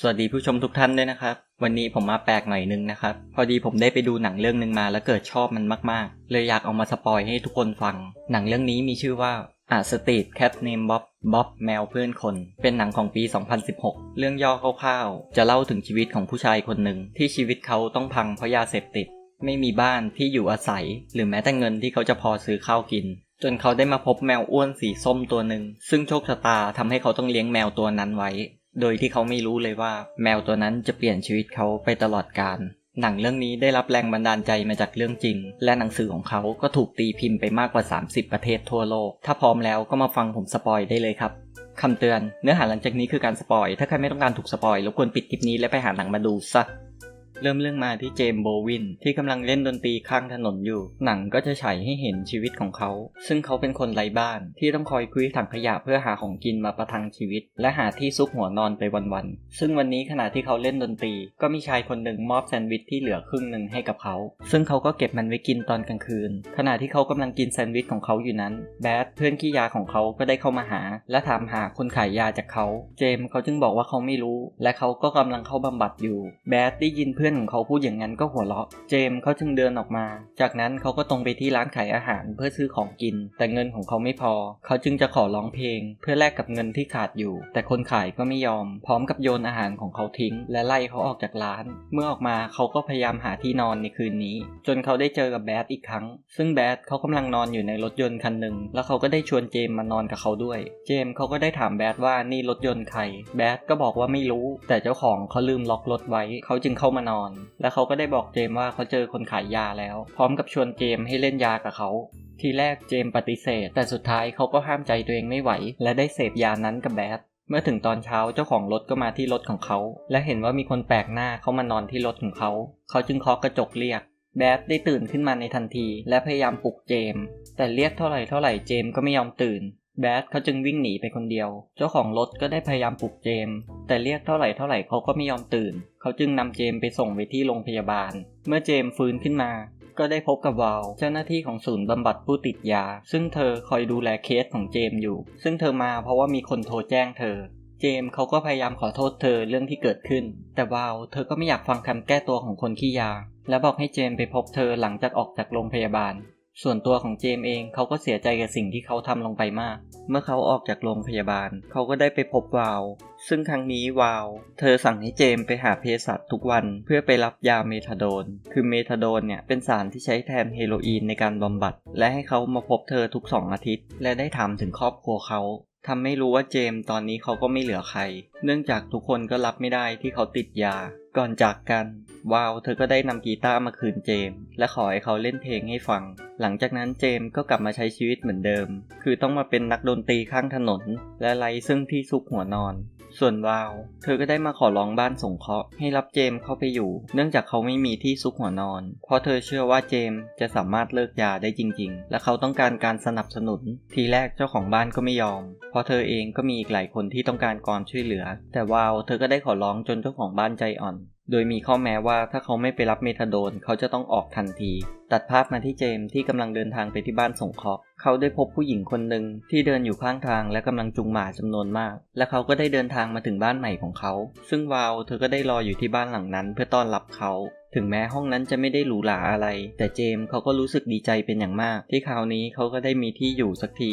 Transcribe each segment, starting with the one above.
สวัสดีผู้ชมทุกท่านด้วยนะครับ วันนี้ผมมาแปลกหน่อยนึงนะครับ พอดีผมได้ไปดูหนังเรื่องหนึ่งมาแล้วเกิดชอบมันมากๆ เลยอยากเอามาสปอยให้ทุกคนฟัง หนังเรื่องนี้มีชื่อว่าอาสต e ทแคทเนมบ๊อบบ๊อบแมวเพื่อนคน เป็นหนังของปี 2016 เรื่องย่อคร่าวๆ จะเล่าถึงชีวิตของผู้ชายคนหนึ่งที่ชีวิตเขาต้องพังเพราะยาเสพติด ไม่มีบ้านที่อยู่อาศัย หรือแม้แต่เงินที่เขาจะพอซื้อข้าวกิน จนเขาได้มาพบแมวอ้วนสีส้มตัวหนึ่งซึ่งโชคชะตาทำให้เขาต้องเลี้ยงแมวตัวนั้นไว้ โดยที่เขาไม่รู้เลยว่า แมวตัวนั้นจะเปลี่ยนชีวิตเขาไปตลอดกาลหนังเรื่องนี้ได้รับแรงบันดาลใจมาจากเรื่องจริง และหนังสือของเขาก็ถูกตีพิมพ์ไปมากกว่า 30 ประเทศทั่วโลก ถ้าพร้อมแล้วก็มาฟังผมสปอยได้เลยครับคำเตือน เนื้อหาหลังจากนี้คือการสปอย ถ้าใครไม่ต้องการถูกสปอยรบกวนปิดคลิปนี้และไปหาหนังมาดูซะ เริ่มเรื่องมาที่เจมส์โบวิน ที่กำลังเล่นดนตรีข้างถนนอยู่ หนังก็จะฉายให้เห็นชีวิตของเขา ซึ่งเขาเป็นคนไร้บ้าน ที่ต้องคอยคุยถังขยะเพื่อหาของกินมาประทังชีวิต และหาที่ซุกหัวนอนไปวันๆ ซึ่งวันนี้ขณะที่เขาเล่นดนตรี ก็มีชายคนหนึ่งมอบแซนด์วิชที่เหลือครึ่งหนึ่งให้กับเขา ซึ่งเขาก็เก็บมันไว้กินตอนกลางคืน ขณะที่เขากำลังกินแซนด์วิชของเขาอยู่นั้น แบดเพื่อนขี้ยาของเขาก็ได้เข้ามาหา และถามหาคนขายยาจากเขา เจมส์เขาจึงบอกว่าเขาไม่รู้ และเขาก็กำลังเข้าบำบัดอยู่ แบดได้ยินเพื่อนื่อนของเขาพูดอย่างนั้นก็หัวเราะ เจมเขาจึงเดินออกมา จากนั้นเขาก็ตรงไปที่ร้านขายอาหารเพื่อซื้อของกิน แต่เงินของเขาไม่พอ เขาจึงจะขอร้องเพลง เพื่อแลกกับเงินที่ขาดอยู่ แต่คนขายก็ไม่ยอม พร้อมกับโยนอาหารของเขาทิ้ง และไล่เขาออกจากร้าน เมื่อออกมาเขาก็พยายามหาที่นอนในคืนนี้ จนเขาได้เจอกับแบดอีกครั้ง ซึ่งแบดเขากำลังนอนอยู่ในรถยนต์คันหนึ่งแล้วเขาก็ได้ชวนเจมมานอนกับเขาด้วย เจมเขาก็ได้ถามแบดว่านี่รถยนต์ใคร แบดก็บอกว่าไม่รู้ แต่เจ้าของเขาลืมล็อกรถไว้ เขาจึงเข้ามานอนและเขาก็ได้บอกเจมส์ว่าเขาเจอคนขายยาแล้ว พร้อมกับชวนเจมส์ให้เล่นยากับเขา ทีแรกเจมส์ปฏิเสธ แต่สุดท้ายเขาก็ห้ามใจตัวเองไม่ไหว และได้เสพยานั้นกับแบดเมื่อถึงตอนเช้าเจ้าของรถก็มาที่รถของเขา และเห็นว่ามีคนแปลกหน้าเขามานอนที่รถของเขา เขาจึงเคาะกระจกเรียก แบดได้ตื่นขึ้นมาในทันที และพยายามปลุกเจมส์แต่เรียกเท่าไหร่เท่าไหร่เจมส์ก็ไม่ยอมตื่น แบดเขาจึงวิ่งหนีไปคนเดียว เจ้าของรถก็ได้พยายามปลุกเจมส์แต่เรียกเท่าไหร่เท่าไหร่เขาก็ไม่ยอมตื่น เขาจึงนำเจมส์ไปส่งไปที่โรงพยาบาล เมื่อเจมส์ฟื้นขึ้นมา ก็ได้พบกับวาลเจ้าหน้าที่ของศูนย์บำบัดผู้ติดยา ซึ่งเธอคอยดูแลเคสของเจมส์อยู่ ซึ่งเธอมาเพราะว่ามีคนโทรแจ้งเธอ เจมส์เขาก็พยายามขอโทษเธอเรื่องที่เกิดขึ้น แต่วาลเธอก็ไม่อยากฟังคำแก้ตัวของคนขี้ยา และบอกให้เจมส์ไปพบเธอหลังจากออกจากโรงพยาบาล ส่วนตัวของเจมเองเขาก็เสียใจกับสิ่งที่เขาทำลงไปมาก เมื่อเขาออกจากโรงพยาบาล เขาก็ได้ไปพบวาลซึ่งครั้งนี้วาลเธอสั่งให้เจมไปหาเภสัชทุกวันเพื่อไปรับยาเมทาโดน คือเมทาโดนเนี่ยเป็นสารที่ใช้แทนเฮโรอีนในการบำบัด และให้เขามาพบเธอทุกสองอาทิตย์ และได้ถามถึงครอบครัวเขาทำให้รู้ว่าเจมตอนนี้เขาก็ไม่เหลือใคร เนื่องจากทุกคนก็รับไม่ได้ที่เขาติดยา ก่อนจากกันวาวเธอก็ได้นำกีตาร์มาคืนเจมส์และขอให้เขาเล่นเพลงให้ฟัง หลังจากนั้นเจมส์ก็กลับมาใช้ชีวิตเหมือนเดิม คือต้องมาเป็นนักดนตรีข้างถนน และไร้ซึ่งที่ซุกหัวนอน ส่วนวาว เธอก็ได้มาขอร้องบ้านสงเคราะห์ให้รับเจมส์เข้าไปอยู่ เนื่องจากเขาไม่มีที่ซุกหัวนอน เพราะเธอเชื่อว่าเจมส์จะสามารถเลิกยาได้จริง ๆ และเขาต้องการการสนับสนุน ทีแรกเจ้าของบ้านก็ไม่ยอม เพราะเธอเองก็มีอีกหลายคนที่ต้องการความช่วยเหลือ แต่วาวเธอก็ได้ขอร้องจนเจ้าของบ้านใจอ่อน โดยมีข้อแม้ว่าถ้าเขาไม่ไปรับเมทาโดนเขาจะต้องออกทันที ตัดภาพมาที่เจมที่กำลังเดินทางไปที่บ้านสงเคราะห์เขาได้พบผู้หญิงคนหนึ่งที่เดินอยู่ข้างทางและกำลังจูงหมาจำนวนมาก และเขาก็ได้เดินทางมาถึงบ้านใหม่ของเขา ซึ่งวาวเธอก็ได้รออยู่ที่บ้านหลังนั้นเพื่อต้อนรับเขาถึงแม้ห้องนั้นจะไม่ได้หรูหราอะไร แต่เจมเขาก็รู้สึกดีใจเป็นอย่างมาก ที่คราวนี้เขาก็ได้มีที่อยู่สักที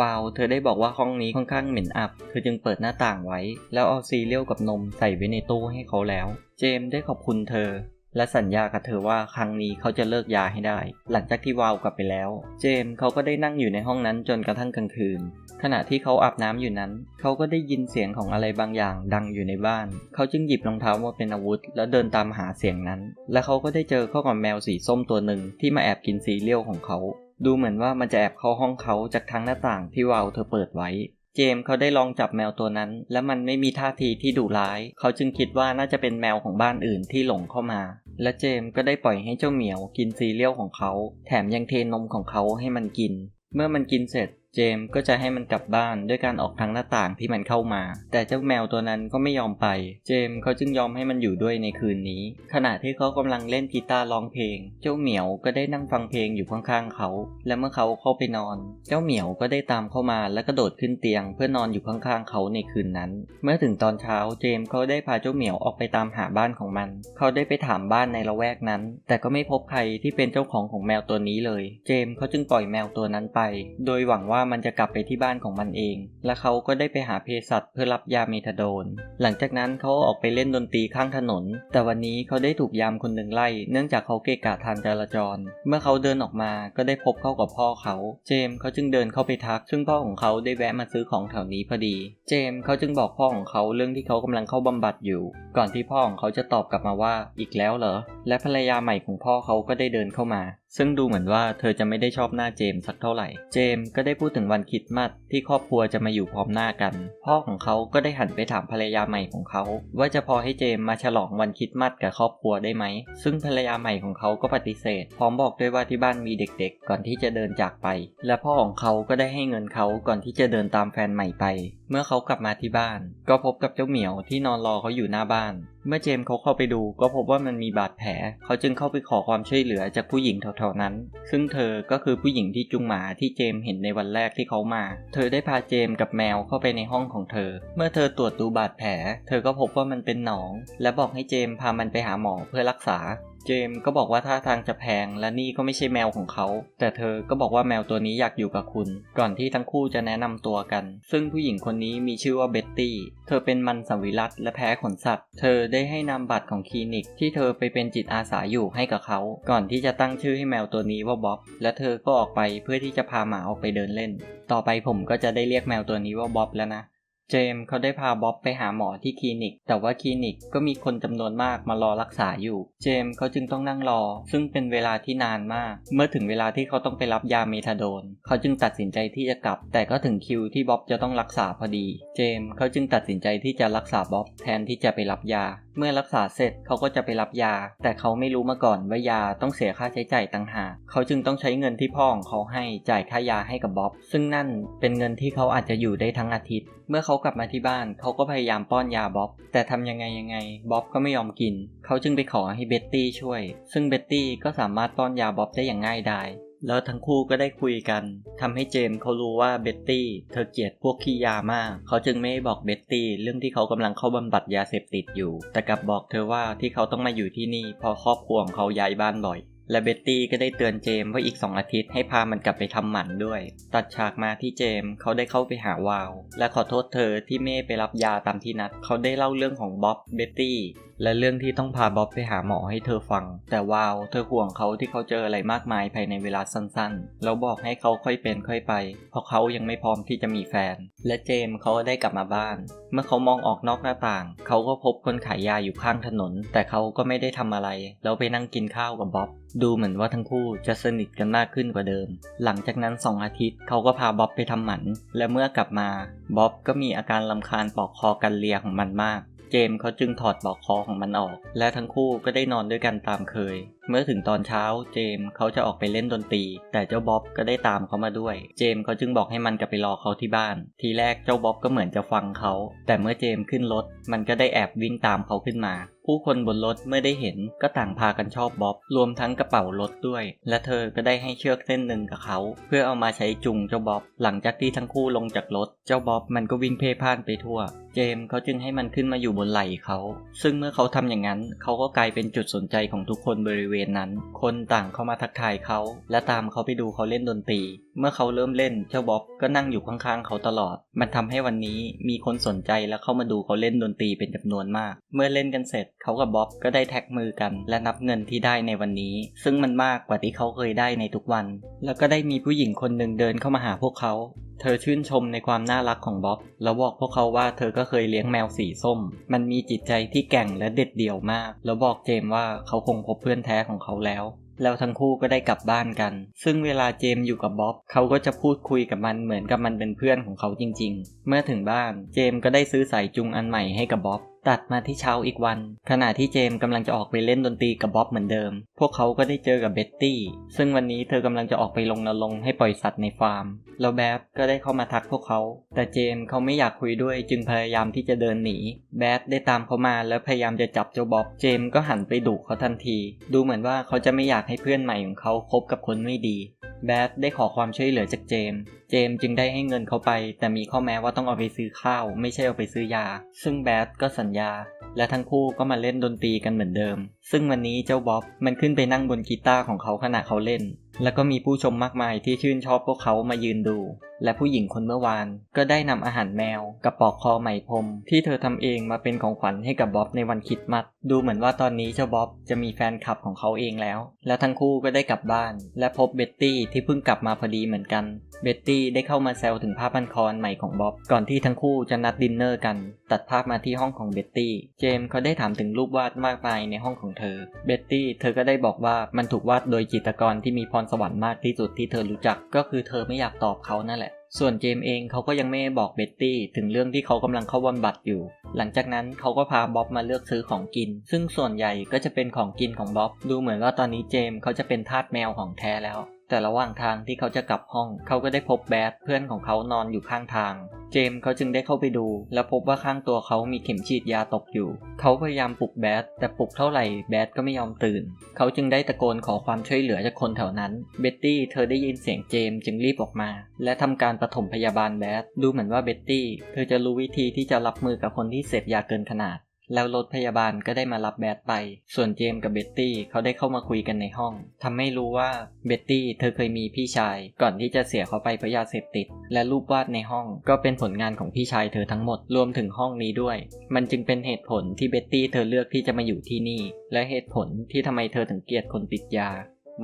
วาวเธอได้บอกว่าห้องนี้ค่อนข้างเหม็นอับ เธอจึงเปิดหน้าต่างไว้ แล้วเอาซีเรียลกับนมใส่ไว้ในตู้ให้เขาแล้ว เจมส์ได้ขอบคุณเธอ และสัญญากับเธอว่าครั้งนี้เขาจะเลิกยาให้ได้ หลังจากที่วาวกลับไปแล้ว เจมส์เขาก็ได้นั่งอยู่ในห้องนั้นจนกระทั่งกลางคืน ขณะที่เขาอาบน้ำอยู่นั้น เขาก็ได้ยินเสียงของอะไรบางอย่างดังอยู่ในบ้าน เขาจึงหยิบรองเท้ามาเป็นอาวุธ แล้วเดินตามหาเสียงนั้น และเขาก็ได้เจอเข้ากับแมวสีส้มตัวหนึ่งที่มาแอบกินซีเรียลของเขา ดูเหมือนว่ามันจะแอบเข้าห้องเขาจากทางหน้าต่างที่วาวเธอเปิดไว้ เจมส์เขาได้ลองจับแมวตัวนั้น และมันไม่มีท่าทีที่ดุร้าย เขาจึงคิดว่าน่าจะเป็นแมวของบ้านอื่นที่หลงเข้ามา และเจมส์ก็ได้ปล่อยให้เจ้าเหมียวกินซีเรียลของเขา แถมยังเทนมของเขาให้มันกิน เมื่อมันกินเสร็จ เจมส์ก็จะให้มันกลับบ้านด้วยการออกทางหน้าต่างที่มันเข้ามา แต่เจ้าแมวตัวนั้นก็ไม่ยอมไป เจมส์เขาจึงยอมให้มันอยู่ด้วยในคืนนี้ ขณะที่เขากำลังเล่นกีตาร์ร้องเพลง เจ้าเหมียวก็ได้นั่งฟังเพลงอยู่ข้างๆเขา และเมื่อเขาเข้าไปนอน เจ้าเหมียวก็ได้ตามเข้ามาและกระโดดขึ้นเตียง เพื่อนอนอยู่ข้างๆเขาในคืนนั้น เมื่อถึงตอนเช้าเจมส์เขาได้พาเจ้าเหมียวออกไปตามหาบ้านของมัน เขาได้ไปถามบ้านในละแวกนั้น แต่ก็ไม่พบใครที่เป็นเจ้าของของแมวตัวนี้เลย เจมส์เขาจึงปล่อยแมวตัวนั้นไป โดยหวังว่ามันจะกลับไปที่บ้านของมันเอง และเขาก็ได้ไปหาเภสัชเพื่อรับยาเมทาโดน หลังจากนั้นเขาออกไปเล่นดนตรีข้างถนน แต่วันนี้เขาได้ถูกยามคนหนึ่งไล่ เนื่องจากเขาเกะกะทางจราจร เมื่อเขาเดินออกมาก็ได้พบเข้ากับพ่อเขา เจมส์เขาจึงเดินเข้าไปทัก ซึ่งพ่อของเขาได้แวะมาซื้อของแถวนี้พอดี เจมส์เขาจึงบอกพ่อของเขาเรื่องที่เขากำลังเข้าบำบัดอยู่ ก่อนที่พ่อของเขาจะตอบกลับมาว่า อีกแล้วเหรอ และภรรยาใหม่ของพ่อเขาก็ได้เดินเข้ามา ซึ่งดูเหมือนว่าเธอจะไม่ได้ชอบหน้าเจมสักเท่าไหร่ เจมก็ได้พูดถึงวันคริดมาสที่ครอบครัวจะมาอยู่พร้อมหน้ากัน พ่อของเขาก็ได้หันไปถามภรรยาใหม่ของเขา ว่าจะพอให้เจมมาฉลองวันคริดมาสกับครอบครัวได้ไหม ซึ่งภรรยาใหม่ของเขาก็ปฏิเสธ พร้อมบอกด้วยว่าที่บ้านมีเด็กๆ ก่อนที่จะเดินจากไป และพ่อของเขาก็ได้ให้เงินเขาก่อนที่จะเดินตามแฟนใหม่ไป เมื่อเขากลับมาที่บ้าน ก็พบกับเจ้าเหมียวที่นอนรอเขาอยู่หน้าบ้าน เมื่อเจมส์เขาเข้าไปดูก็พบว่ามันมีบาดแผล เขาจึงเข้าไปขอความช่วยเหลือจากผู้หญิงแถวๆนั้น ซึ่งเธอก็คือผู้หญิงที่จุงหมาที่เจมส์เห็นในวันแรกที่เขามา เธอได้พาเจมส์กับแมวเข้าไปในห้องของเธอ เมื่อเธอตรวจดูบาดแผล เธอก็พบว่ามันเป็นหนอง และบอกให้เจมส์พามันไปหาหมอเพื่อรักษา เจมก็บอกว่าท่าทางจะแพงและนี่ก็ไม่ใช่แมวของเขา แต่เธอก็บอกว่าแมวตัวนี้อยากอยู่กับคุณ ก่อนที่ทั้งคู่จะแนะนำตัวกัน ซึ่งผู้หญิงคนนี้มีชื่อว่าเบ็ตตี้ เธอเป็นมันสวิรัตและแพ้ขนสัตว์ เธอได้ให้นามบัตรของคลินิกที่เธอไปเป็นจิตอาสาอยู่ให้กับเขา ก่อนที่จะตั้งชื่อให้แมวตัวนี้ว่าบ๊อบ และเธอก็ออกไปเพื่อที่จะพาหมาออกไปเดินเล่น ต่อไปผมก็จะได้เรียกแมวตัวนี้ว่าบ๊อบแล้วนะ เจมส์เขาได้พาบ๊อบไปหาหมอที่คลินิก แต่ว่าคลินิกก็มีคนจำนวนมากมารอรักษาอยู่ เจมส์เขาจึงต้องนั่งรอ ซึ่งเป็นเวลาที่นานมาก เมื่อถึงเวลาที่เขาต้องไปรับยาเมทาโดน เขาจึงตัดสินใจที่จะกลับ แต่ก็ถึงคิวที่บ๊อบจะต้องรักษาพอดี เจมส์เขาจึงตัดสินใจที่จะรักษาบ๊อบแทนที่จะไปรับยา เมื่อรักษาเสร็จเขาก็จะไปรับยา แต่เขาไม่รู้มาก่อนว่ายาต้องเสียค่าใช้จ่ายต่างหาก เขาจึงต้องใช้เงินที่พ่อของเขาให้จ่ายค่ายาให้กับบ๊อบ ซึ่งนั่นเป็นเงินที่เขาอาจจะอยู่ได้ทั้งอาทิตย์เมื่อเขากลับมาที่บ้านเขาก็พยายามป้อนยาบ๊อบ แต่ทำยังไงยังไงบ๊อบก็ไม่ยอมกิน เขาจึงไปขอให้เบ็ตตี้ช่วย ซึ่งเบ็ตตี้ก็สามารถป้อนยาบ๊อบได้อย่างง่ายดายแล้วทั้งคู่ก็ได้คุยกันทำให้เจมส์เขารู้ว่าเบ็ตตี้เธอเกลียดพวกขี้ยามาก เขาจึงไม่บอกเบ็ตตี้เรื่องที่เขากำลังเข้าบำบัดยาเสพติดอยู่ แต่กลับบอกเธอว่าที่เขาต้องมาอยู่ที่นี่เพราะครอบครัวของเขาย้ายบ้านบ่อย และเบ็ตตี้ก็ได้เตือนเจมส์ว่าอีก 2 อาทิตย์ให้พามันกลับไปทำหมันด้วย ตัดฉากมาที่เจมส์เขาได้เข้าไปหาวาว และขอโทษเธอที่เม่ไปรับยาตามที่นัด เขาได้เล่าเรื่องของบ๊อบเบ็ตตี้ และเรื่องที่ต้องพาบ๊อบไปหาหมอให้เธอฟัง แต่วาวเธอห่วงเขาที่เขาเจออะไรมากมายภายในเวลาสั้นๆ แล้วบอกให้เขาค่อยเป็นค่อยไป เพราะเขายังไม่พร้อมที่จะมีแฟน และเจมเขาก็ได้กลับมาบ้าน เมื่อเขามองออกนอกหน้าต่าง เขาก็พบคนขายยาอยู่ข้างถนน แต่เขาก็ไม่ได้ทำอะไร แล้วไปนั่งกินข้าวกับบ๊อบดูเหมือนว่าทั้งคู่จะสนิทกันมากขึ้นกว่าเดิม หลังจากนั้น2อาทิตย์เขาก็พาบ๊อบไปทำหมัน และเมื่อกลับมาบ๊อบก็มีอาการลำคาญปอกคอกันเลียของมันมาก เจมส์เขาจึงถอดปลอกคอของมันออก และทั้งคู่ก็ได้นอนด้วยกันตามเคย เมื่อถึงตอนเช้าเจมส์เขาจะออกไปเล่นดนตรี แต่เจ้าบ๊อบก็ได้ตามเขามาด้วย เจมส์เขาจึงบอกให้มันกลับไปรอเขาที่บ้าน ทีแรกเจ้าบ๊อบก็เหมือนจะฟังเขา แต่เมื่อเจมส์ขึ้นรถมันก็ได้แอบวิ่งตามเขาขึ้นมา ผู้คนบนรถเมื่อได้เห็นก็ต่างพากันชอบบ๊อบ รวมทั้งกระเป๋ารถด้วย และเธอก็ได้ให้เชือกเส้นหนึ่งกับเขา เพื่อเอามาใช้จุงเจ้าบ๊อบ หลังจากที่ทั้งคู่ลงจากรถ เจ้าบ๊อบมันก็วิ่งเพ่พ่านไปทั่ว เจมส์เขาจึงให้มันขึ้นมาอยู่บนไหล่เขา ซึ่งเมื่อเขาทำอย่างนั้น เขาก็กลายเป็นจุดสนใจของทุกคนบริเวณนั้น คนต่างเข้ามาทักทายเขา และตามเขาไปดูเขาเล่นดนตรีเมื่อเขาเริ่มเล่นเจ้าบ๊อบก็นั่งอยู่ข้างๆเขาตลอด มันทำให้วันนี้มีคนสนใจและเข้ามาดูเขาเล่นดนตรีเป็นจำนวนมาก เมื่อเล่นกันเสร็จเขากับบ๊อบก็ได้แท็กมือกัน และนับเงินที่ได้ในวันนี้ ซึ่งมันมากกว่าที่เขาเคยได้ในทุกวัน แล้วก็ได้มีผู้หญิงคนหนึ่งเดินเข้ามาหาพวกเขา เธอชื่นชมในความน่ารักของบ๊อบแล้วบอกพวกเขาว่าเธอก็เคยเลี้ยงแมวสีส้ม มันมีจิตใจที่แกร่งและเด็ดเดี่ยวมาก แล้วบอกเจมส์ว่าเขาคงพบเพื่อนแท้ของเขาแล้ว แล้วทั้งคู่ก็ได้กลับบ้านกัน ซึ่งเวลาเจมส์อยู่กับบ๊อบเขาก็จะพูดคุยกับมันเหมือนกับมันเป็นเพื่อนของเขาจริง ๆ เมื่อถึงบ้านเจมส์ก็ได้ซื้อสายจุงอันใหม่ให้กับบ๊อบ ตัดมาที่เช้าอีกวัน ขณะที่เจมส์กำลังจะออกไปเล่นดนตรีกับบ๊อบเหมือนเดิม พวกเขาก็ได้เจอกับเบ็ตตี้ ซึ่งวันนี้เธอกำลังจะออกไปลงนรงให้ปล่อยสัตว์ในฟาร์ม แล้วแบดก็ได้เข้ามาทักพวกเขา แต่เจมเขาไม่อยากคุยด้วยจึงพยายามที่จะเดินหนี แบดได้ตามเขามาแล้วพยายามจะจับเจ้าบ๊อบ เจมก็หันไปดุเขาทันที ดูเหมือนว่าเขาจะไม่อยากให้เพื่อนใหม่ของเขาคบกับคนไม่ดี แบดได้ขอความช่วยเหลือจากเจมเจมจึงได้ให้เงินเขาไป แต่มีข้อแม้ว่าต้องเอาไปซื้อข้าว ไม่ใช่เอาไปซื้อยา ซึ่งแบดก็สัญญา และทั้งคู่ก็มาเล่นดนตรีกันเหมือนเดิม ซึ่งวันนี้เจ้าบ๊อบมันขึ้นไปนั่งบนกีตาร์ของเขาขณะเขาเล่น แล้วก็มีผู้ชมมากมายที่ชื่นชอบพวกเขามายืนดู และผู้หญิงคนเมื่อวาน ก็ได้นำอาหารแมวกับปลอกคอไหมพรมที่เธอทำเองมาเป็นของขวัญให้กับบ๊อบในวันคริดมัดดูเหมือนว่าตอนนี้เจ้าบ๊อบจะมีแฟนคลับของเขาเองแล้ว แล้วทั้งคู่ก็ได้กลับบ้าน และพบเบ็ตตี้ที่เพิ่งกลับมาพอดีเหมือนกัน เบ็ตตี้ได้เข้ามาแซวถึงผ้าพันคอใหม่ของบ๊อบก่อนที่ทั้งคู่จะนัดดินเนอร์กัน ตัดภาพมาที่ห้องของเบ็ตตี้ เจมส์เขาได้ถามถึงรูปวาดมากมายในห้องของเธอ เบ็ตตี้เธอก็ได้บอกว่ามันถูกวาดโดยจิตรกรที่มีพรสวรรค์มากที่สุดที่เธอรู้จัก ก็คือเธอไม่อยากตอบเขานั่นแหละ ส่วนเจมส์เองเขาก็ยังไม่บอกเบ็ตตี้ถึงเรื่องที่เขากำลังเข้าบำบัดอยู่ หลังจากนั้นเขาก็พาบ๊อบมาเลือกซื้อของกิน ซึ่งส่วนใหญ่ก็จะเป็นของกินของบ๊อบ ดูเหมือนว่าตอนนี้เจมส์เขาจะเป็นทาสแมวของแท้แล้ว แต่ระหว่างทางที่เขาจะกลับห้อง เขาก็ได้พบแบดเพื่อนของเขานอนอยู่ข้างทาง เจมส์เขาจึงได้เข้าไปดู แล้วพบว่าข้างตัวเขามีเข็มฉีดยาตกอยู่ เขาพยายามปลุกแบดแต่ปลุกเท่าไหร่แบดก็ไม่ยอมตื่น เขาจึงได้ตะโกนขอความช่วยเหลือจากคนแถวนั้น เบ็ตตี้เธอได้ยินเสียงเจมส์จึงรีบออกมา และทำการปฐมพยาบาลแบดดูเหมือนว่าเบ็ตตี้เธอจะรู้วิธีที่จะรับมือกับคนที่เสพยาเกินขนาด แล้วรถพยาบาลก็ได้มารับแบทไป ส่วนเจมส์กับเบ็ตตี้เขาได้เข้ามาคุยกันในห้องทำให้รู้ว่าเบ็ตตี้เธอเคยมีพี่ชาย ก่อนที่จะเสียเขาไปเพราะยาเสพติด และรูปวาดในห้องก็เป็นผลงานของพี่ชายเธอทั้งหมดรวมถึงห้องนี้ด้วย มันจึงเป็นเหตุผลที่เบ็ตตี้เธอเลือกที่จะมาอยู่ที่นี่ และเหตุผลที่ทำไมเธอถึงเกลียดคนติดยา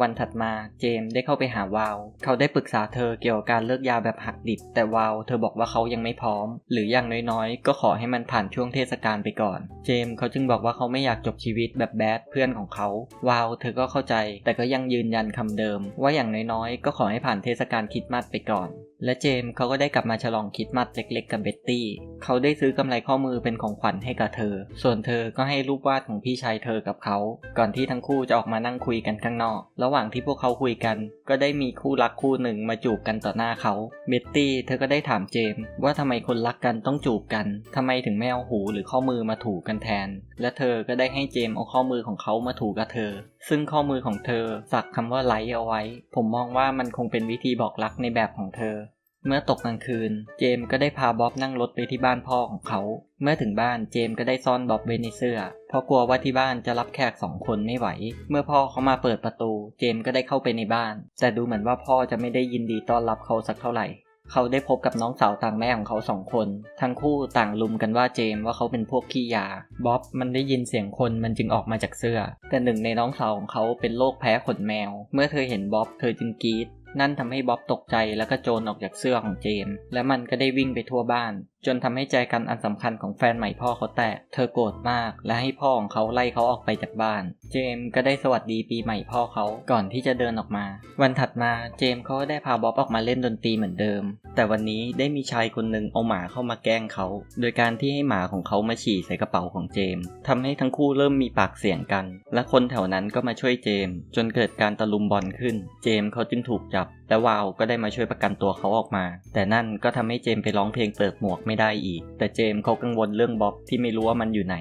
วันถัดมาเจมส์ได้เข้าไปหาวาว เขาได้ปรึกษาเธอเกี่ยวกับการเลิกยาแบบหักดิบ แต่วาวเธอบอกว่าเขายังไม่พร้อม หรืออย่างน้อยๆ ก็ขอให้มันผ่านช่วงเทศกาลไปก่อน เจมส์เขาจึงบอกว่าเขาไม่อยากจบชีวิตแบบแบดเพื่อนของเขา วาวเธอก็เข้าใจ แต่ก็ยังยืนยันคำเดิม ว่าอย่างน้อยๆ ก็ขอให้ผ่านเทศกาลคิดมาสไปก่อน และเจมส์เขาก็ได้กลับมาฉลองคริดมาสเล็กๆกับเบ็ตตี้ เขาได้ซื้อกำไรข้อมือเป็นของขวัญให้กับเธอ ส่วนเธอก็ให้รูปวาดของพี่ชายเธอกับเขา ก่อนที่ทั้งคู่จะออกมานั่งคุยกันข้างนอก ระหว่างที่พวกเขาคุยกัน ก็ได้มีคู่รักคู่หนึ่งมาจูบกันต่อหน้าเขา เบ็ตตี้เธอก็ได้ถามเจมส์ว่าทำไมคนรักกันต้องจูบกันทำไมถึงไม่เอาหูหรือข้อมือมาถูกันแทน และเธอก็ได้ให้เจมส์เอาข้อมือของเขามาถูกับเธอซึ่งข้อมือของเธอสักคำว่าไลท์เอาไว้ ผมมองว่ามันคงเป็นวิธีบอกรักในแบบของเธอ เมื่อตกกลางคืน เจมส์ก็ได้พาบ๊อบนั่งรถไปที่บ้านพ่อของเขา เมื่อถึงบ้านเจมส์ก็ได้ซ่อนบ๊อบไว้ในเสื้อ เพราะกลัวว่าที่บ้านจะรับแขกสองคนไม่ไหว เมื่อพ่อเขามาเปิดประตู เจมส์ก็ได้เข้าไปในบ้าน แต่ดูเหมือนว่าพ่อจะไม่ได้ยินดีต้อนรับเขาสักเท่าไหร่ เขาได้พบกับน้องสาวต่างแม่ของเขาสองคน ทั้งคู่ต่างลุมกันว่าเจมว่าเขาเป็นพวกขี้ยา บ๊อบมันได้ยินเสียงคนมันจึงออกมาจากเสื้อ แต่หนึ่งในน้องสาวของเขาเป็นโรคแพ้ขนแมว เมื่อเธอเห็นบ๊อบเธอจึงกรีด นั่นทำให้บ๊อบตกใจแล้วก็โจรออกจากเสื้อของเจมส์และมันก็ได้วิ่งไปทั่วบ้าน จนทำให้ใจกันอันสำคัญของแฟนใหม่พ่อเขาแตก เธอโกรธมาก และให้พ่อของเขาไล่เขาออกไปจากบ้าน เจมส์ก็ได้สวัสดีปีใหม่พ่อเขาก่อนที่จะเดินออกมา วันถัดมาเจมส์เขาก็ได้พาบ๊อบออกมาเล่นดนตรีเหมือนเดิม แต่วันนี้ได้มีชายคนหนึ่งเอาหมาเข้ามาแกล้งเขา โดยการที่ให้หมาของเขามาฉี่ใส่กระเป๋าของเจมส์ทำให้ทั้งคู่เริ่มมีปากเสียงกัน และคนแถวนั้นก็มาช่วยเจมส์จนเกิดการตะลุมบอลขึ้น เจมส์เขาจึงถูกจับและวาวก็ได้มาช่วยประกันตัวเขาออกมา แต่นั่นก็ทำให้เจมไปร้องเพลงเปิดหมวกไม่ได้อีก แต่เจมเขากังวลเรื่องบ๊อบที่ไม่รู้ว่ามันอยู่ไหน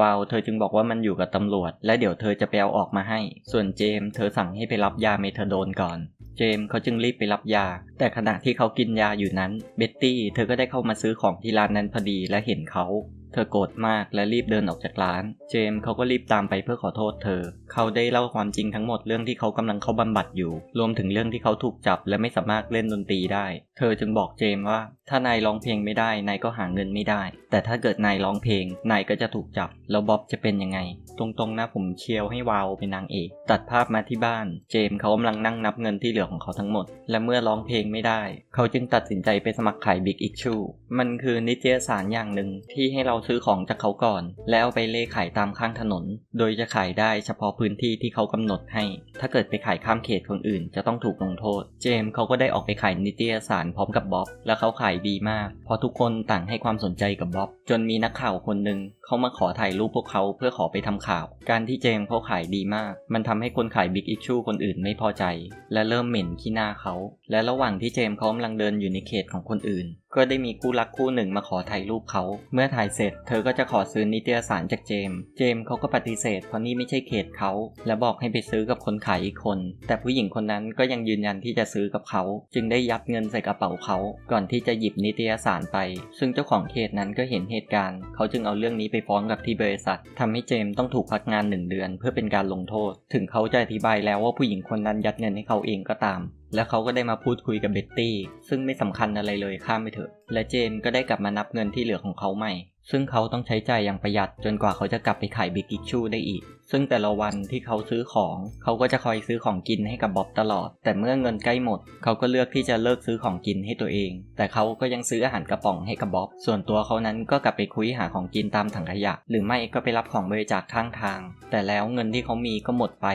วาวเธอจึงบอกว่ามันอยู่กับตำรวจ และเดี๋ยวเธอจะไปเอาออกมาให้ ส่วนเจมเธอสั่งให้ไปรับยาเมทาโดนก่อนเจมเขาจึงรีบไปรับยา แต่ขณะที่เขากินยาอยู่นั้น เบ็ตตี้เธอก็ได้เข้ามาซื้อของที่ร้านนั้นพอดีและเห็นเขา เธอโกรธมากและรีบเดินออกจากร้าน เจมส์เขาก็รีบตามไปเพื่อขอโทษเธอ เขาได้เล่าความจริงทั้งหมดเรื่องที่เขากำลังเข้าบำบัดอยู่ รวมถึงเรื่องที่เขาถูกจับและไม่สามารถเล่นดนตรีได้ เธอจึงบอกเจมส์ว่า ถ้านายร้องเพลงไม่ได้นายก็หาเงินไม่ได้ แต่ถ้าเกิดนายร้องเพลงนายก็จะถูกจับ แล้วบ๊อบจะเป็นยังไง ตรงๆนะผมเชียวให้วาวเป็นนางเอก ตัดภาพมาที่บ้าน เจมส์เขากำลังนั่งนับเงินที่เหลือของเขาทั้งหมด และเมื่อร้องเพลงไม่ได้ เขาจึงตัดสินใจไปสมัครขายบิ๊กอิชชูมันคือนิตยสารอย่างหนึ่งที่ให้เราซื้อของจากเขาก่อน แล้วไปเล่ขายตามข้างถนน โดยจะขายได้เฉพาะพื้นที่ที่เขากำหนดให้ ถ้าเกิดไปขายข้ามเขตคนอื่นจะต้องถูกลงโทษ เจมส์เขาก็ได้ออกไปขายนิตยสารพร้อมกับบ๊อบ และเขาขายดีมากเพราะทุกคนต่างให้ความสนใจกับบ๊อบ จนมีนักข่าวคนหนึ่ง เขามาขอถ่ายรูปพวกเขาเพื่อขอไปทำข่าว การที่เจมเขาขายดีมาก มันทำให้คนขายบิ๊กอิชชูคนอื่นไม่พอใจ และเริ่มเหม็นขี้หน้าเขา และระหว่างที่เจมเขากำลังเดินอยู่ในเขตของคนอื่น ก็ได้มีคู่รักคู่หนึ่งมาขอถ่ายรูปเขา เมื่อถ่ายเสร็จ เธอก็จะขอซื้อนิตยสารจากเจม เจมเขาก็ปฏิเสธเพราะนี่ไม่ใช่เขตเขา และบอกให้ไปซื้อกับคนขายอีกคน แต่ผู้หญิงคนนั้นก็ยังยืนยันที่จะซื้อกับเขา จึงได้ยัดเงินใส่กระเป๋าเขา ก่อนที่จะหยิบนิตยสารไป ซึ่งเจ้าของเขตนั้นก็เห็นเหตุการณ์ เขาจึงเอาเรื่องนี้ไปฟ้องกับที่บริษัททำให้เจมส์ต้องถูกพักงานหนึ่งเดือน เพื่อเป็นการลงโทษ ถึงเขาจะอธิบายแล้วว่าผู้หญิงคนนั้นยัดเงินให้เขาเองก็ตาม และเขาก็ได้มาพูดคุยกับเบ็ตตี้ซึ่งไม่สำคัญอะไรเลยข้ามไปเถอะ และเจมส์ก็ได้กลับมานับเงินที่เหลือของเขาใหม่ ซึ่งเขาต้องใช้จ่ายอย่างประหยัดจนกว่าเขาจะกลับไปขายบิ๊กอิชชูได้อีก ซึ่งแต่ละวันที่เขาซื้อของ เขาก็จะคอยซื้อของกินให้กับบ๊อบตลอด แต่เมื่อเงินใกล้หมด เขาก็เลือกที่จะเลิกซื้อของกินให้ตัวเอง แต่เขาก็ยังซื้ออาหารกระป๋องให้กับบ๊อบ ส่วนตัวเขานั้นก็กลับไปคุยหาของกินตามถังขยะ หรือไม่ก็ไปรับของบริจาคข้างทาง แต่แล้วเงินที่เขามีก็หมดไป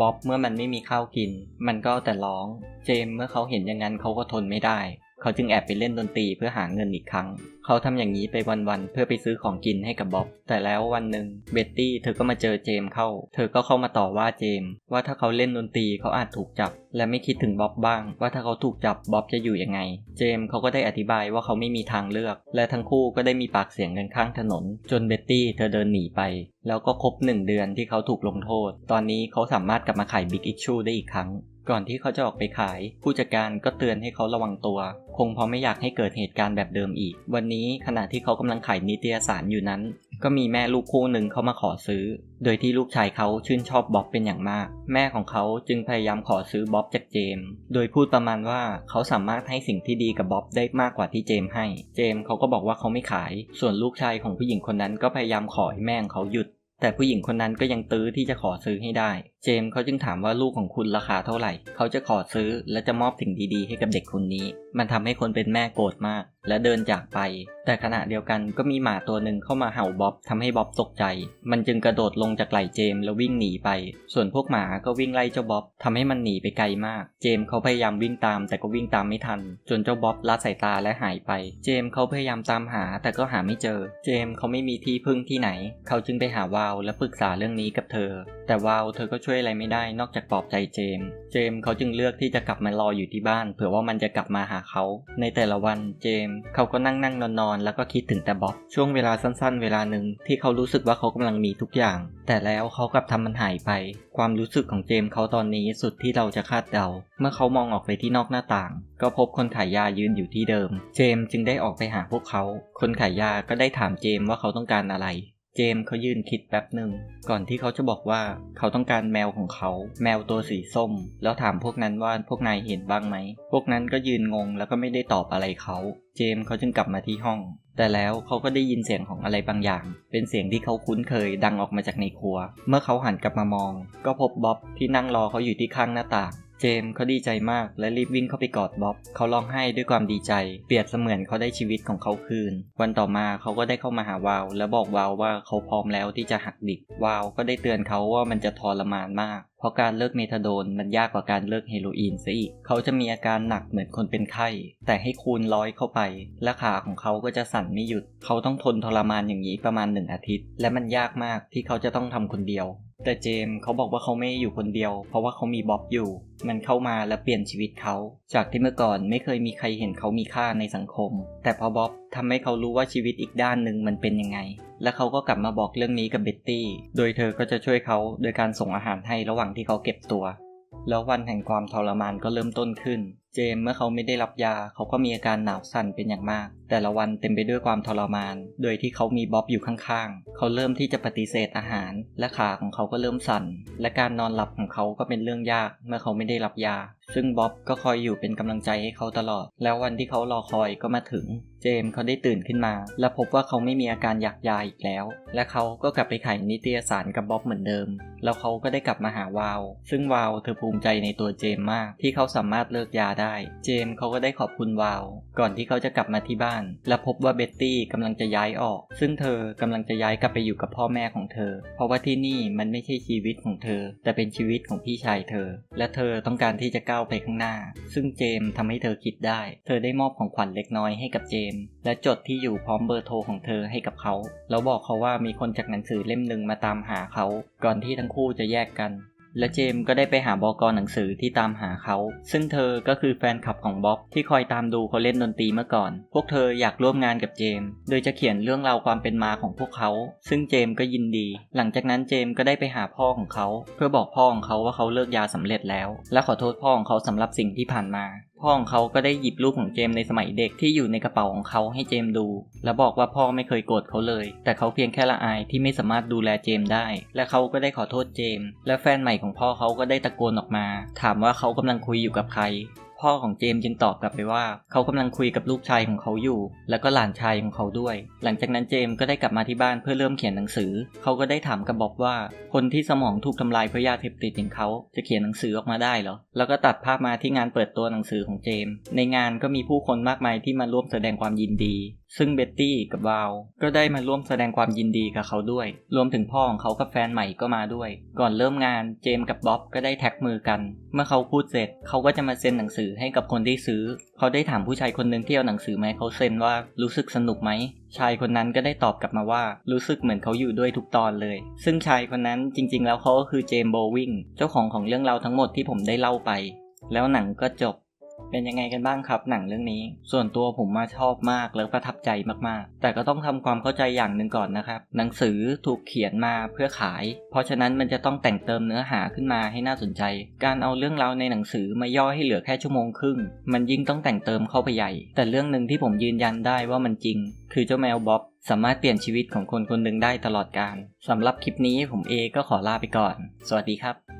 บ๊อบเมื่อมันไม่มีข้าวกิน มันก็แต่ร้อง เจมเมื่อเขาเห็นอย่างนั้นเขาก็ทนไม่ได้ เขาจึงแอบไปเล่นดนตรีเพื่อหาเงินอีกครั้ง เขาทำอย่างนี้ไปวันๆเพื่อไปซื้อของกินให้กับบ๊อบ แต่แล้ววันหนึ่งเบ็ตตี้เธอก็มาเจอเจมเข้า เธอก็เข้ามาต่อว่าเจม ว่าถ้าเขาเล่นดนตรีเขาอาจถูกจับ และไม่คิดถึงบ๊อบบ้าง ว่าถ้าเขาถูกจับบ๊อบจะอยู่ยังไง เจมเขาก็ได้อธิบายว่าเขาไม่มีทางเลือก และทั้งคู่ก็ได้มีปากเสียงกันข้างถนน จนเบ็ตตี้เธอเดินหนีไป แล้วก็ครบหนึ่งเดือนที่เขาถูกลงโทษ ตอนนี้เขาสามารถกลับมาขายบิ๊กอิชชูได้อีกครั้ง ก่อนที่เขาจะออกไปขาย ผู้จัดการก็เตือนให้เขาระวังตัว คงเพราะไม่อยากให้เกิดเหตุการณ์แบบเดิมอีก วันนี้ขณะที่เขากำลังขายนิตยสารอยู่นั้น ก็มีแม่ลูกคู่หนึ่งเข้ามาขอซื้อ โดยที่ลูกชายเขาชื่นชอบบ๊อบเป็นอย่างมาก แม่ของเขาจึงพยายามขอซื้อบ๊อบจากเจมส์โดยพูดประมาณว่าเขาสามารถให้สิ่งที่ดีกับบ๊อบได้มากกว่าที่เจมส์ให้ เจมส์เขาก็บอกว่าเขาไม่ขาย ส่วนลูกชายของผู้หญิงคนนั้นก็พยายามขอให้แม่ของเขาหยุด แต่ผู้หญิงคนนั้นก็ยังตื้อที่จะขอซื้อให้ได้ เจมส์เขาจึงถามว่าลูกของคุณราคาเท่าไหร่ เขาจะขอซื้อและจะมอบสิ่งดีๆ ให้กับเด็กคนนี้ มันทำให้คนเป็นแม่โกรธมาก และเดินจากไป แต่ขณะเดียวกันก็มีหมาตัวหนึ่งเข้ามาเห่าบ๊อบทำให้บ๊อบตกใจ มันจึงกระโดดลงจากไหล่เจมส์แล้ววิ่งหนีไป ส่วนพวกหมาก็วิ่งไล่เจ้าบ๊อบทำให้มันหนีไปไกลมาก เจมส์เขาพยายามวิ่งตาม แต่ก็วิ่งตามไม่ทัน จนเจ้าบ๊อบละสายตาและหายไป เจมส์เขาพยายามตามหาแต่ก็หาไม่เจอ เจมส์เขาไม่มีที่พึ่งที่ไหน เขาจึงไปหาวาวและปรึกษาเรื่องนี้กับเธอ แต่วาวเธอก็ช่วยอะไรไม่ได้นอกจากปลอบใจเจมส์เจมส์เขาจึงเลือกที่จะกลับมารออยู่ที่บ้าน เผื่อว่ามันจะกลับมาหาเขา ในแต่ละวันเจมส์เขาก็นั่งนั่งนอนนอนแล้วก็คิดถึงแต่บ๊อบช่วงเวลาสั้นๆ เวลาหนึ่งที่เขารู้สึกว่าเขากำลังมีทุกอย่าง แต่แล้วเขากลับทำมันหายไป ความรู้สึกของเจมส์เขาตอนนี้สุดที่เราจะคาดเดา เมื่อเขามองออกไปที่นอกหน้าต่าง ก็พบคนขายยายืนอยู่ที่เดิม เจมส์จึงได้ออกไปหาพวกเขา คนขายยาก็ได้ถามเจมส์ว่าเขาต้องการอะไร เจมส์เขายืนคิดแป๊บหนึ่ง ก่อนที่เขาจะบอกว่าเขาต้องการแมวของเขา แมวตัวสีส้ม แล้วถามพวกนั้นว่าพวกนายเห็นบ้างไหม พวกนั้นก็ยืนงงแล้วก็ไม่ได้ตอบอะไรเขา เจมส์เขาจึงกลับมาที่ห้อง แต่แล้วเขาก็ได้ยินเสียงของอะไรบางอย่าง เป็นเสียงที่เขาคุ้นเคยดังออกมาจากในครัว เมื่อเขาหันกลับมามอง ก็พบบ๊อบที่นั่งรอเขาอยู่ที่ข้างหน้าต่าง เจมส์เขาดีใจมากและรีบวิ่งเข้าไปกอดบ๊อบเขาร้องไห้ด้วยความดีใจ เปรียบเสมือนเขาได้ชีวิตของเขาคืน วันต่อมาเขาก็ได้เข้ามาหาวาว และบอกวาวว่าเขาพร้อมแล้วที่จะหักดิบวาวก็ได้เตือนเขาว่ามันจะทรมานมาก เพราะการเลิกเมทาโดนมันยากกว่าการเลิกเฮโรอีนซะอีก เขาจะมีอาการหนักเหมือนคนเป็นไข้ แต่ให้คูณร้อยเข้าไป และขาของเขาก็จะสั่นไม่หยุด เขาต้องทนทรมานอย่างนี้ประมาณหนึ่งอาทิตย์ และมันยากมากที่เขาจะต้องทำคนเดียว แต่เจมส์เขาบอกว่าเขาไม่อยู่คนเดียว เพราะว่าเขามีบ๊อบอยู่ มันเข้ามาและเปลี่ยนชีวิตเขา จากที่เมื่อก่อนไม่เคยมีใครเห็นเขามีค่าในสังคม แต่พอบ๊อบทำให้เขารู้ว่าชีวิตอีกด้านหนึ่งมันเป็นยังไง และเขาก็กลับมาบอกเรื่องนี้กับเบ็ตตี้ โดยเธอก็จะช่วยเขาโดยการส่งอาหารให้ระหว่างที่เขาเก็บตัว แล้ววันแห่งความทรมานก็เริ่มต้นขึ้น เจมเมื่อเขาไม่ได้รับยา เขาก็มีอาการหนาวสั่นเป็นอย่างมาก แต่ละวันเต็มไปด้วยความทรมาน โดยที่เขามีบ๊อบอยู่ข้างๆ เขาเริ่มที่จะปฏิเสธอาหาร และขาของเขาก็เริ่มสั่น และการนอนหลับของเขาก็เป็นเรื่องยาก เมื่อเขาไม่ได้รับยา ซึ่งบ๊อบก็คอยอยู่เป็นกำลังใจให้เขาตลอด แล้ววันที่เขารอคอยก็มาถึง เจมส์เขาได้ตื่นขึ้นมา และพบว่าเขาไม่มีอาการอยากยาอีกแล้ว และเขาก็กลับไปขายนิตยสารกับบ๊อบเหมือนเดิม แล้วเขาก็ได้กลับมาหาวาว ซึ่งวาวเธอภูมิใจในตัวเจมส์มากที่เขาสามารถเลิกยาได้ได้ เจมส์เขาก็ได้ขอบคุณวาว ก่อนที่เขาจะกลับมาที่บ้าน และพบว่าเบ็ตตี้กำลังจะย้ายออก ซึ่งเธอกำลังจะย้ายกลับไปอยู่กับพ่อแม่ของเธอ เพราะว่าที่นี่มันไม่ใช่ชีวิตของเธอ แต่เป็นชีวิตของพี่ชายเธอ และเธอต้องการที่จะก้าวไปข้างหน้า ซึ่งเจมส์ทำให้เธอคิดได้ เธอได้มอบของขวัญเล็กน้อยให้กับเจมส์และจดที่อยู่พร้อมเบอร์โทรของเธอให้กับเขา แล้วบอกเขาว่ามีคนจากหนังสือเล่มหนึ่งมาตามหาเขา ก่อนที่ทั้งคู่จะแยกกัน และเจมส์ก็ได้ไปหาบอกรหนังสือที่ตามหาเขา ซึ่งเธอก็คือแฟนคลับของบ๊อบที่คอยตามดูเขาเล่นดนตรีเมื่อก่อน พวกเธออยากร่วมงานกับเจมส์โดยจะเขียนเรื่องราวความเป็นมาของพวกเขา ซึ่งเจมส์ก็ยินดี หลังจากนั้นเจมส์ก็ได้ไปหาพ่อของเขา เพื่อบอกพ่อของเขาว่าเขาเลิกยาสำเร็จแล้ว และขอโทษพ่อของเขาสำหรับสิ่งที่ผ่านมาพ่อของเขาก็ได้หยิบรูปของเจมส์ในสมัยเด็กที่อยู่ในกระเป๋าของเขาให้เจมส์ดู และบอกว่าพ่อไม่เคยโกรธเขาเลย แต่เขาเพียงแค่ละอายที่ไม่สามารถดูแลเจมส์ได้ และเขาก็ได้ขอโทษเจมส์และแฟนใหม่ของพ่อเขาก็ได้ตะโกนออกมา ถามว่าเขากำลังคุยอยู่กับใคร พ่อของเจมส์จึงตอบกลับไปว่า เขากำลังคุยกับลูกชายของเขาอยู่ แล้วก็หลานชายของเขาด้วย หลังจากนั้นเจมส์ก็ได้กลับมาที่บ้านเพื่อเริ่มเขียนหนังสือ เขาก็ได้ถามกับบ๊อบว่า คนที่สมองถูกทำลายเพราะยาเสพติดอย่างเขาจะเขียนหนังสือออกมาได้เหรอ แล้วก็ตัดภาพมาที่งานเปิดตัวหนังสือของเจมส์ในงานก็มีผู้คนมากมายที่มาร่วมแสดงความยินดี ซึ่งเบ็ตตี้กับวาวก็ได้มาร่วมแสดงความยินดีกับเขาด้วย รวมถึงพ่อของเขากับแฟนใหม่ก็มาด้วย ก่อนเริ่มงานเจมส์กับบ๊อบก็ได้แท็กมือกัน เมื่อเขาพูดเสร็จเขาก็จะมาเซ็นหนังสือให้กับคนที่ซื้อ เขาได้ถามผู้ชายคนหนึ่งที่เอาหนังสือมาให้เขาเซ็นว่ารู้สึกสนุกไหม ชายคนนั้นก็ได้ตอบกลับมาว่า รู้สึกเหมือนเขาอยู่ด้วยทุกตอนเลย ซึ่งชายคนนั้นจริง ๆ แล้วเขาก็คือเจมส์โบวิงเจ้าของของเรื่องราวทั้งหมดที่ผมได้เล่าไป แล้วหนังก็จบ เป็นยังไงกันบ้างครับหนังเรื่องนี้ ส่วนตัวผมมาชอบมากแล้วประทับใจมากๆ แต่ก็ต้องทำความเข้าใจอย่างหนึ่งก่อนนะครับ หนังสือถูกเขียนมาเพื่อขาย เพราะฉะนั้นมันจะต้องแต่งเติมเนื้อหาขึ้นมาให้น่าสนใจ การเอาเรื่องราวในหนังสือมาย่อให้เหลือแค่ชั่วโมงครึ่ง มันยิ่งต้องแต่งเติมเข้าไปใหญ่ แต่เรื่องหนึ่งที่ผมยืนยันได้ว่ามันจริง คือเจ้าแมวบ๊อบสามารถเปลี่ยนชีวิตของคนคนหนึ่งได้ตลอดกาลสำหรับคลิปนี้ผมเอก็ขอลาไปก่อน สวัสดีครับ